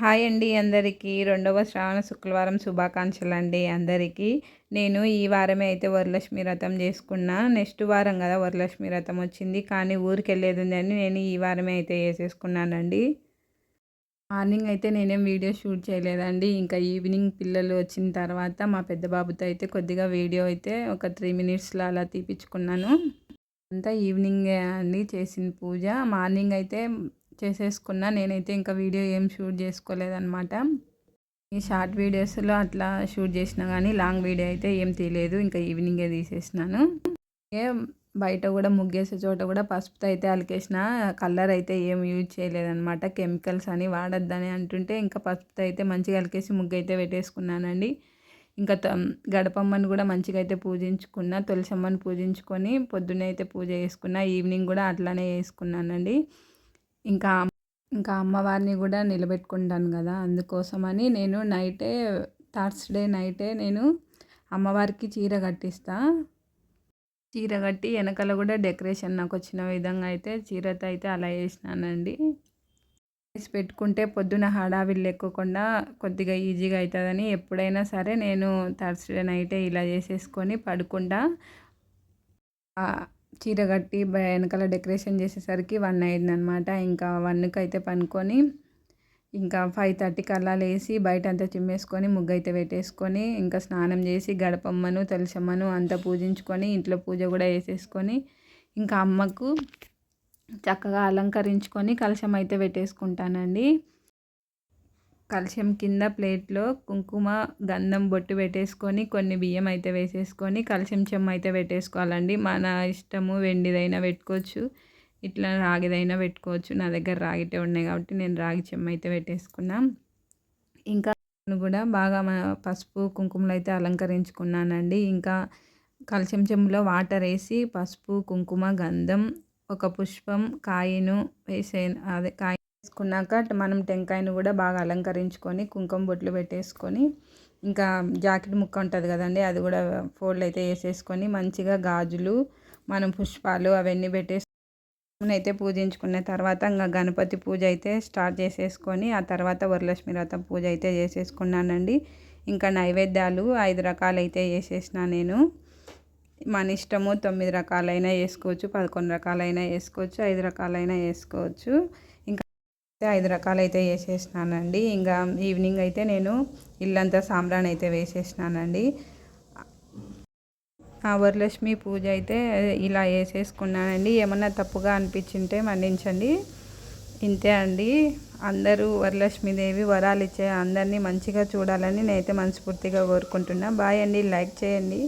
Hi అండి అందరికీ. రెండవ శ్రావణ శుక్రవారం శుభాకాంక్షలు అండి అందరికీ. నేను ఈ వారమే అయితే వరలక్ష్మి వ్రతం చేసుకున్నా. నెక్స్ట్ వారం కదా వరలక్ష్మి వ్రతం వచ్చింది. కానీ ఊరికి వెళ్ళేది ఉందని నేను ఈ వారమే అయితే వేసేసుకున్నానండి మార్నింగ్ అయితే నేనేం వీడియో షూట్ చేయలేదండి. ఇంకా ఈవినింగ్ పిల్లలు వచ్చిన తర్వాత మా పెద్ద బాబుతో అయితే కొద్దిగా వీడియో అయితే ఒక త్రీ మినిట్స్లో అలా తీపించుకున్నాను అంతా ఈవినింగే అండి చేసిన పూజ. మార్నింగ్ అయితే చేసేసుకున్నా. నేనైతే ఇంకా వీడియో ఏం షూట్ చేసుకోలేదన్నమాట. ఈ షార్ట్ వీడియోస్లో అట్లా షూట్ చేసినా కానీ లాంగ్ వీడియో అయితే ఏం తీయలేదు. ఇంకా ఈవినింగే తీసేసినాను. బయట కూడా ముగ్గేసే చోట కూడా పసుపుతో అయితే అలికేసిన కలర్ అయితే ఏం యూజ్ చేయలేదన్నమాట. కెమికల్స్ అని వాడద్దని అంటుంటే ఇంకా పసుపుతో అయితే మంచిగా అలికేసి ముగ్గు అయితే పెట్టేసుకున్నానండి. ఇంకా గడపమ్మని కూడా మంచిగా అయితే పూజించుకున్న తులసమ్మని పూజించుకొని పొద్దున్నే అయితే పూజ చేసుకున్న ఈవినింగ్ కూడా అట్లానే వేసుకున్నానండి ఇంకా ఇంకా అమ్మవారిని కూడా నిలబెట్టుకుంటాను కదా అందుకోసమని నేను నైటే థర్స్డే నైటే నేను అమ్మవారికి చీర కట్టిస్తా. చీర కట్టి వెనకాల కూడా డెకరేషన్ నాకు వచ్చిన విధంగా అయితే చీరతో అయితే అలా వేసినానండి వేసి పెట్టుకుంటే పొద్దున హడావిల్లు లేకోకుండా కొద్దిగా ఈజీగా అవుతుందని ఎప్పుడైనా సరే నేను థర్స్డే నైటే ఇలా చేసేసుకొని పడుకుంటా. చీర కట్టి వెనకాల డెకరేషన్ చేసేసరికి వన్ అయింది అనమాట ఇంకా వన్కి అయితే పనుకొని ఇంకా ఫైవ్ థర్టీకి అలా లేచి బయట అంతా చిమ్మేసుకొని ముగ్గు అయితే పెట్టేసుకొని ఇంకా స్నానం చేసి గడపమ్మను తులసమ్మను అంతా పూజించుకొని ఇంట్లో పూజ కూడా వేసేసుకొని ఇంకా అమ్మకు చక్కగా అలంకరించుకొని కలశం అయితే పెట్టేసుకుంటానండి. కలశం కింద ప్లేట్లో కుంకుమ గంధం బొట్టు పెట్టేసుకొని కొన్ని బియ్యం అయితే వేసేసుకొని కలశం చెమ్మ అయితే పెట్టేసుకోవాలండి. మన ఇష్టము వెండిదైనా పెట్టుకోవచ్చు. ఇట్లా రాగిదైనా పెట్టుకోవచ్చు. నా దగ్గర రాగితే ఉన్నాయి కాబట్టి నేను రాగి చెమ్మ అయితే పెట్టేసుకున్నా. ఇంకా కూడా బాగా పసుపు కుంకుమలు అయితే అలంకరించుకున్నానండి. ఇంకా కలశం చెంబులో వాటర్ వేసి పసుపు కుంకుమ గంధం ఒక పుష్పం కాయను వేసే అదే కాయ వేసుకున్నాక మనం టెంకాయను కూడా బాగా అలంకరించుకొని కుంకుమ బొట్లు పెట్టేసుకొని ఇంకా జాకెట్ ముక్క ఉంటుంది కదండి అది కూడా ఫోల్డ్ అయితే వేసేసుకొని మంచిగా గాజులు మనం పుష్పాలు అవన్నీ పెట్టేసుకుని అయితే పూజించుకున్న తర్వాత ఇంకా గణపతి పూజ అయితే స్టార్ట్ చేసేసుకొని ఆ తర్వాత వరలక్ష్మి వ్రతం పూజ అయితే చేసేసుకున్నానండి. ఇంకా నైవేద్యాలు ఐదు రకాలు అయితే వేసేసిన నేను. మన ఇష్టము తొమ్మిది రకాలైనా వేసుకోవచ్చు పదకొండు రకాలైనా వేసుకోవచ్చు ఐదు రకాలైనా వేసుకోవచ్చు. ఐదు రకాలు అయితే వేసేసినానండి. ఇంకా ఈవినింగ్ అయితే నేను ఇల్లంతా సాంబ్రాన్ అయితే వేసేసినానండి. ఆ వరలక్ష్మి పూజ అయితే ఇలా వేసేసుకున్నానండి. ఏమన్నా తప్పుగా అనిపించింటే మన్నించండి. ఇంతే అండి. అందరూ వరలక్ష్మీదేవి వరాలు ఇచ్చే అందరినీ మంచిగా చూడాలని నేనైతే మనస్ఫూర్తిగా కోరుకుంటున్నా. బాయ్ అండి. లైక్ చేయండి.